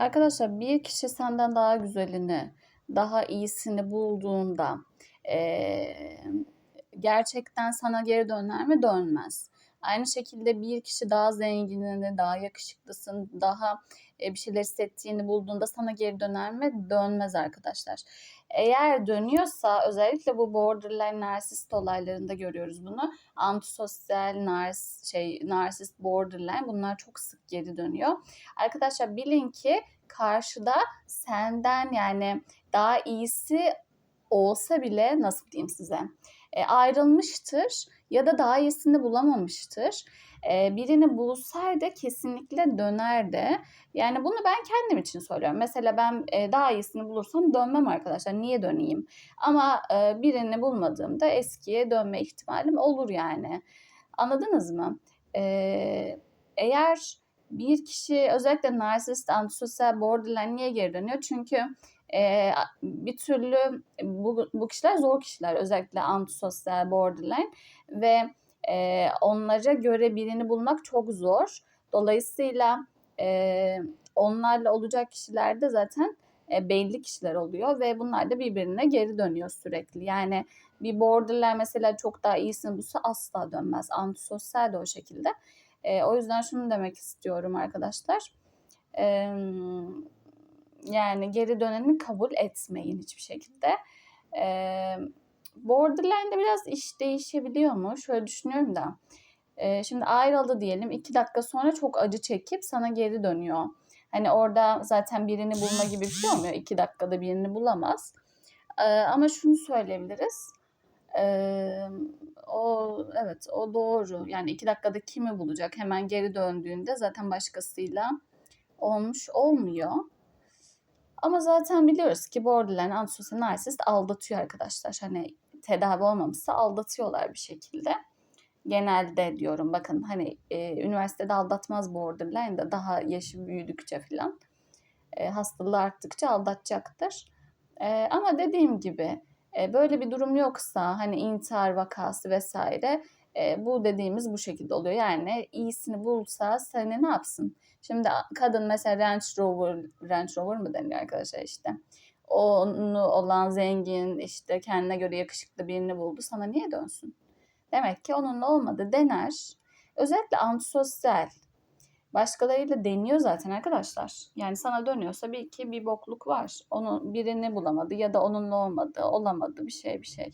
Arkadaşlar bir kişi senden daha güzelini, daha iyisini bulduğunda eee, gerçekten sana geri döner mi? Dönmez. Aynı şekilde bir kişi daha zenginini, daha yakışıklısın, daha e, bir şeyler hissettiğini bulduğunda sana geri döner mi? Dönmez arkadaşlar. Eğer dönüyorsa özellikle bu borderline narsist olaylarında görüyoruz bunu. Antisosyal, nars şey, narsist, borderline bunlar çok sık geri dönüyor. Arkadaşlar bilin ki karşıda senden yani daha iyisi olsa bile nasıl diyeyim size e, ayrılmıştır ya da daha iyisini bulamamıştır. E, birini bulsaydı kesinlikle dönerdi. Yani bunu ben kendim için söylüyorum. Mesela ben e, daha iyisini bulursam dönmem arkadaşlar. Niye döneyim? Ama e, birini bulmadığımda eskiye dönme ihtimalim olur yani. Anladınız mı? Eğer bir kişi özellikle narsist, antisosyal, borderline niye geri dönüyor? Çünkü e, bir türlü bu, bu kişiler zor kişiler özellikle antisosyal, borderline ve e, onlara göre birini bulmak çok zor. Dolayısıyla e, onlarla olacak kişiler de zaten e, belli kişiler oluyor ve bunlar da birbirine geri dönüyor sürekli. Yani bir borderline mesela çok daha iyisini bulsa asla dönmez. Antisosyal de o şekilde. E, o yüzden şunu demek istiyorum arkadaşlar. E, yani geri döneni kabul etmeyin hiçbir şekilde. E, borderline'de biraz iş değişebiliyor mu? Şöyle düşünüyorum da. E, şimdi ayrıldı diyelim. iki dakika sonra çok acı çekip sana geri dönüyor. Hani orada zaten birini bulma gibi bir şey olmuyor. İki dakikada birini bulamaz. E, ama şunu söyleyebiliriz. Ee, o evet o doğru. Yani iki dakikada kimi bulacak? Hemen geri döndüğünde zaten başkasıyla olmuş olmuyor. Ama zaten biliyoruz ki borderline antisosyal narsist aldatıyor arkadaşlar. Hani tedavi olmamışsa aldatıyorlar bir şekilde. Genelde diyorum bakın hani e, üniversitede aldatmaz borderline de daha yaşı büyüdükçe falan e, hastalığı arttıkça aldatacaktır. E, ama dediğim gibi e, böyle bir durum yoksa hani intihar vakası vesaire e, bu dediğimiz bu şekilde oluyor. Yani iyisini bulsa seni ne yapsın? Şimdi kadın mesela Range Rover, Range Rover mı deniyor arkadaşlar işte. Onu olan zengin işte kendine göre yakışıklı birini buldu. Sana niye dönsün? Demek ki onunla olmadı dener. Özellikle antisosyal. Başkalarıyla deniyor zaten arkadaşlar. Yani sana dönüyorsa bir ki bir bokluk var. Onu birini bulamadı ya da onunla olmadı, olamadı bir şey bir şey.